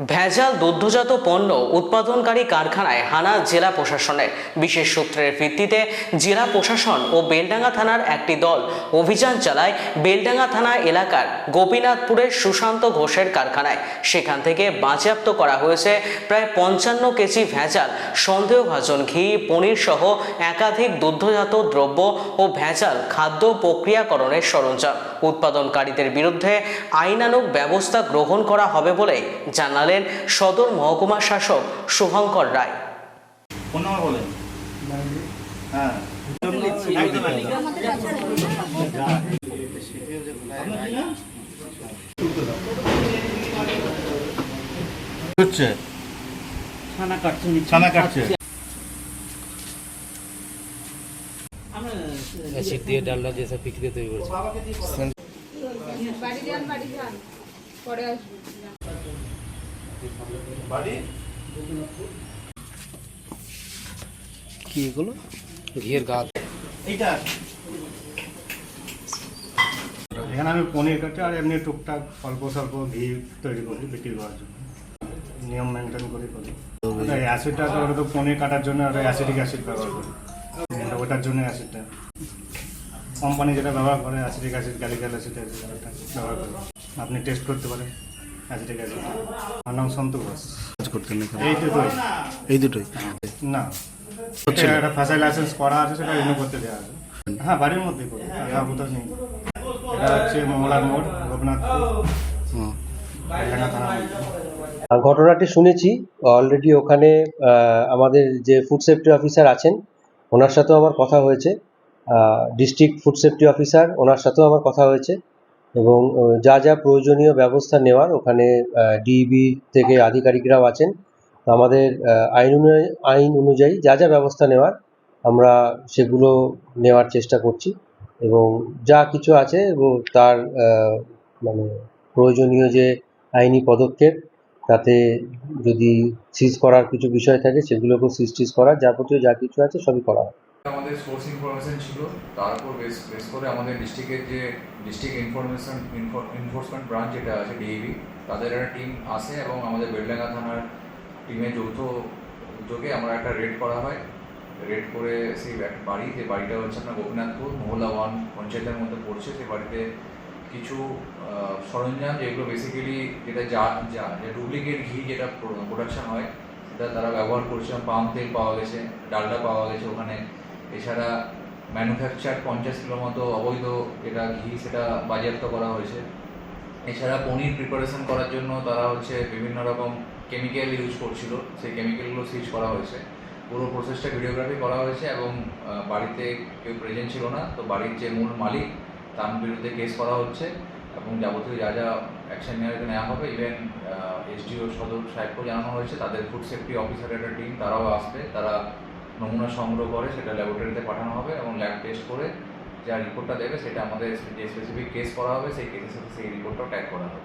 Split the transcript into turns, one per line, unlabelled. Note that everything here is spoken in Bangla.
ভেজাল দুগ্ধজাত পণ্য উৎপাদনকারী কারখানায় হানা জেলা প্রশাসনের বিশেষ সূত্রের ভিত্তিতে জেলা প্রশাসন ও বেলডাঙ্গা থানার একটি দল অভিযান চালায় বেলডাঙ্গা থানা এলাকার গোপীনাথপুরের সুশান্ত ঘোষের কারখানায়। সেখান থেকে বাজেয়াপ্ত করা হয়েছে প্রায় পঞ্চান্ন কেজি ভেজাল, সন্দেহভাজন ঘি, পনির সহ একাধিক দুগ্ধজাত দ্রব্য ও ভেজাল খাদ্য প্রক্রিয়াকরণের সরঞ্জাম। উৎপাদনকারীদের বিরুদ্ধে আইনানুগ ব্যবস্থা গ্রহণ করা হবে বলে জানালেন সদর মহকুমা শাসক শুভঙ্কর রায়।
হ্যাঁ। হচ্ছে?
ছানা কাটছে
ছানা কাটছে।
অ্যাসিড দিয়ে ডালডা দিয়ে সব বিক্রি তৈরি করছে।
বাড়ি যান বাড়ি যান। পরে আসব।
বাড়ি?
কি এগুলো? ঘিয়ের গাছ।
এইটা এখানে আমি পনির কাটি আর এমনি টুকটাক অল্প স্বল্প ঘি তৈরি করি বিক্রি করার জন্য। নিয়ম মেনটেন করে করি অ্যাসিডটা তো ওটা তো পনির কাটার জন্য ওটা অ্যাসিডিক অ্যাসিড ব্যবহার করি। ওটার জন্য অ্যাসিডটা কোম্পানি যেটা ব্যবহার করে অ্যাসিডিক অ্যাসিড গ্যালিক্যাল অ্যাসিড ব্যবহার করে। আপনি টেস্ট করতে পারেন। অ্যাসিডিক অ্যাসিড আমার নাম সন্তু ঘোষ।
কাজ করতেন এখানে
এই দুটোই।
এই দুটোই?
না। একটা ফাঁসাই লাইসেন্স করা আছে সেটা রিনিউ করতে দেওয়া আছে। হ্যাঁ বাড়ির মধ্যেই করি। আর কোথাও নেই। এটা হচ্ছে মঙ্গলার মোড় গোপনাথপুর
হুম।
বেলডাঙ্গা থানা।
আর ঘটনাটি শুনেছি। অলরেডি ওখানে আমাদের যে ফুড সেফটি অফিসার আছেন ওনার সাথেও আমার কথা হয়েছে। ডিস্ট্রিক্ট ফুড সেফটি অফিসার ওনার সাথেও আমার কথা হয়েছে। এবং যা যা প্রয়োজনীয় ব্যবস্থা নেওয়ার ওখানে ডিইবি থেকে আধিকারিকরাও আছেন। আমাদের আইন আইন অনুযায়ী যা যা ব্যবস্থা নেওয়ার আমরা সেগুলো নেওয়ার চেষ্টা করছি এবং যা কিছু আছে এবং তার মানে প্রয়োজনীয় যে আইনি পদক্ষেপ তাতে যদি সিজ করার কিছু বিষয় থাকে সেগুলোকেও সিজ টিজ করার যাবতীয় যা কিছু আছে সবই করা হবে
আমাদের সোর্স ইনফরমেশন ছিল তার উপর বেস বেস করে আমাদের ডিস্ট্রিক্টের যে ডিস্ট্রিক্ট ইনফরমেশন এনফোর্সমেন্ট ব্রাঞ্চ যেটা আছে ডিএবি তাদের একটা টিম আসে এবং আমাদের বেলডাঙ্গা থানার টিমের যৌথ উদ্যোগে আমরা একটা রেড করা হয়। রেড করে সেই বাড়ি, যে বাড়িটা হচ্ছে আপনার গোপীনাথপুর, মহল্লা ওয়ান পঞ্চায়েতের মধ্যে পড়ছে সেই বাড়িতে কিছু সরঞ্জাম যেগুলো বেসিক্যালি যেটা যা যা, যে ডুপ্লিকেট ঘি যেটা প্রোডাকশন হয়, সেটা তারা ব্যবহার করছে। পাম তেল পাওয়া গেছে ডালটা পাওয়া গেছে ওখানে। এছাড়া ম্যানুফ্যাকচার পঞ্চাশ কিলো মতো অবৈধ যেটা ঘি সেটা বাজেয়াপ্ত করা হয়েছে। এছাড়া পনির প্রিপারেশন করার জন্য তারা হচ্ছে বিভিন্ন রকম কেমিক্যাল ইউজ করছিল, সেই কেমিক্যালগুলো সিজ করা হয়েছে। পুরো প্রসেসটা ভিডিওগ্রাফি করা হয়েছে এবং বাড়িতে কেউ প্রেজেন্ট ছিল না, তো বাড়ির যে মূল মালিক তার বিরুদ্ধে কেস করা হচ্ছে এবং যাবতীয় যা যা অ্যাকশন নেওয়া নেওয়া হবে। ইভেন এসডিও সদর সাহেবকেও জানানো হয়েছে, তাদের ফুড সেফটি অফিসারের একটা টিম তারাও আসবে। তারা নমুনা সংগ্রহ করে সেটা ল্যাবরেটরিতে পাঠানো হবে এবং ল্যাব টেস্ট করে যা রিপোর্টটা দেবে সেটা আমাদের যে স্পেসিফিক কেস করা হবে, সেই কেসের সাথে সেই রিপোর্টটাও ট্যাগ করা হবে।